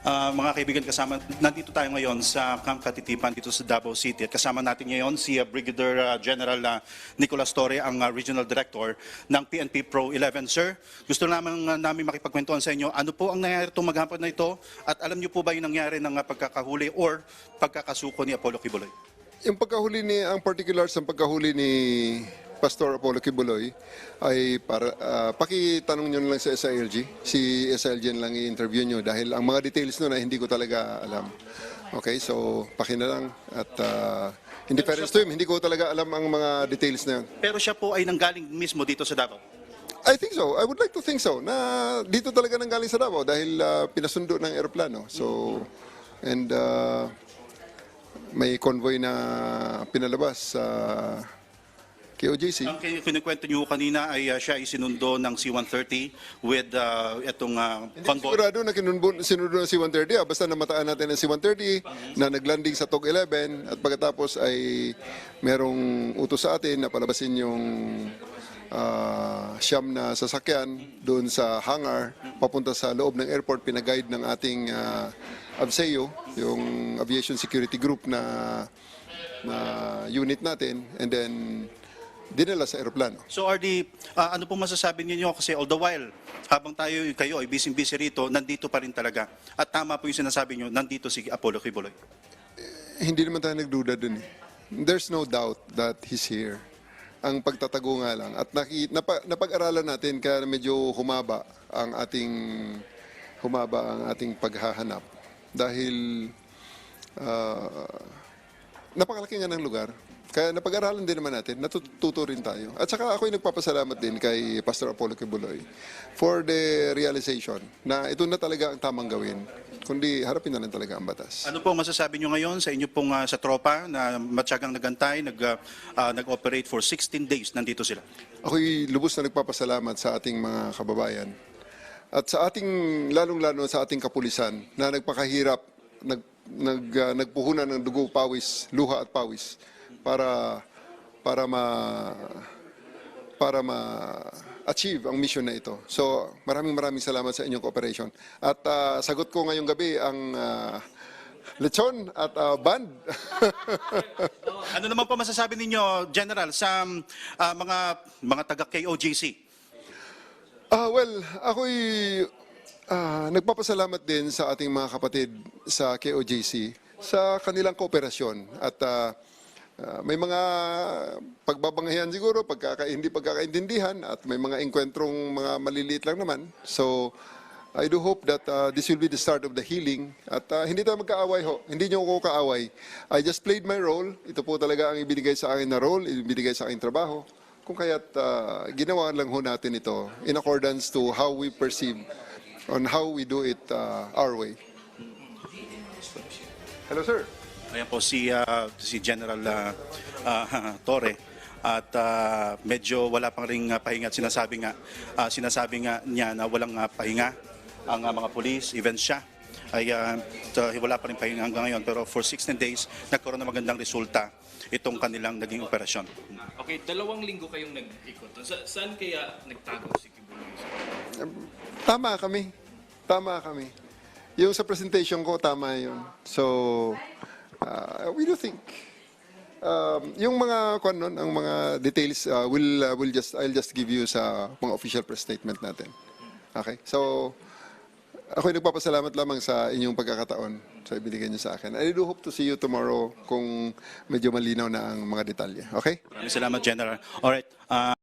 Ah, mga kaibigan, kasama, nandito tayo ngayon sa Camp Katitipan dito sa Davao City. At kasama natin ngayon si ah, Brigadier ah, General ah, Nicolas Torre, ang ah, Regional Director ng PNP Pro 11. Sir, gusto lamang ah, namin makipagkwentuhan sa inyo, ano po ang nangyari itong maghapon na ito? At alam niyo po ba yung nangyari ng ah, pagkakahuli or pagkakasuko ni Apollo Kibuloy? Yung pagkahuli ni, ang particulars ng pagkahuli ni Pastor Apollo Kibuloy ay para, ah, pakitanong nyo lang sa SILG. Si SILG lang i-interview nyo dahil ang mga details nun ay hindi ko talaga alam. Okay, so paki na lang at uh, hindi fairness to him, hindi ko talaga alam ang mga details na yun. Pero siya po ay nanggaling mismo dito sa Davao. I think so. I would like to think so. Na dito talaga nang galing sa Davao dahil ah, pinasundo ng eroplano. So, and ah, may convoy na pinalabas sa KOJC. Ang kin- kinikwento niyo kanina ay ah, siya ay sinundo ng C-130 with uh, itong ah, convoy. Sigurado na kinunbun, sinundo ng C-130. Ah. Basta namataan natin ang C-130 na naglanding sa TOG 11 at pagkatapos ay merong utos sa atin na palabasin yung ah, siyam na sasakyan doon sa hangar papunta sa loob ng airport. Pinaguide ng ating uh, ABSEO, yung Aviation Security Group na na unit natin and then dinala sa aeroplano. So RD, ah, ano po masasabi niyo kasi all the while, habang tayo kayo ay busy-busy rito, nandito pa rin talaga. At tama po yung sinasabi niyo, nandito si Apollo Kibuloy. hindi naman tayo nagduda dun eh. There's no doubt that he's here. Ang pagtatago nga lang. At naki, napa, napag-aralan natin kaya medyo humaba ang ating humaba ang ating paghahanap. Dahil ah, napakalaki nga ng lugar. Kaya napag-aralan din naman natin, natututo rin tayo. At saka ako'y nagpapasalamat din kay Pastor Apollo Kibuloy for the realization na ito na talaga ang tamang gawin. Kundi harapin na lang talaga ang batas. Ano po ang masasabi niyo ngayon sa inyo pong ah, sa tropa na matyagang nagantay, nag, ah, ah, nag-operate for 16 days, nandito sila? Ako'y lubos na nagpapasalamat sa ating mga kababayan at sa ating lalong-lalo sa ating kapulisan na nagpakahirap, nag, nag, ah, nagpuhunan ng dugo, pawis, luha at pawis para para ma para ma achieve ang mission na ito. So, maraming maraming salamat sa inyong cooperation. At ah, sagot ko ngayong gabi ang ah, lechon at ah, band. Ano naman po masasabi ninyo, General, sa ah, mga mga taga KOJC? Ah, well, ako'y ah, nagpapasalamat din sa ating mga kapatid sa KOJC sa kanilang kooperasyon at ah, ah, may mga pagbabanghayan siguro, pagkaka, hindi pagkakaintindihan at may mga engkwentrong mga maliliit lang naman. So, I do hope that ah, this will be the start of the healing at ah, hindi tayo magkaaway ho. Hindi niyo ako kaaway. I just played my role. Ito po talaga ang ibinigay sa akin na role, ibinigay sa akin trabaho. Kung kaya't ah, ginawa lang ho natin ito in accordance to how we perceive on how we do it ah, our way. Hello, sir. Ayan po si ah, si General ah, ah, Torre at ah, medyo wala pang ring ah, pahinga at sinasabi nga ah, sinasabi nga niya na walang ah, pahinga ang ah, mga police even siya ay t- wala pa rin pahinga hanggang ngayon pero for 16 days nagkaroon ng magandang resulta itong kanilang naging operasyon. Okay, dalawang linggo kayong nag-ikot. Sa, saan kaya nagtago si Kibuloy? Tama kami. Tama kami. Yung sa presentation ko, tama yun. So, uh, we do think. Um, yung mga kung ano, ang mga details uh, will uh, will just I'll just give you sa mga official press statement natin. Okay? So ako nagpapasalamat lamang sa inyong pagkakataon sa ibinigay niyo sa akin. I do hope to see you tomorrow kung medyo malinaw na ang mga detalye. Okay? Maraming salamat General. All right.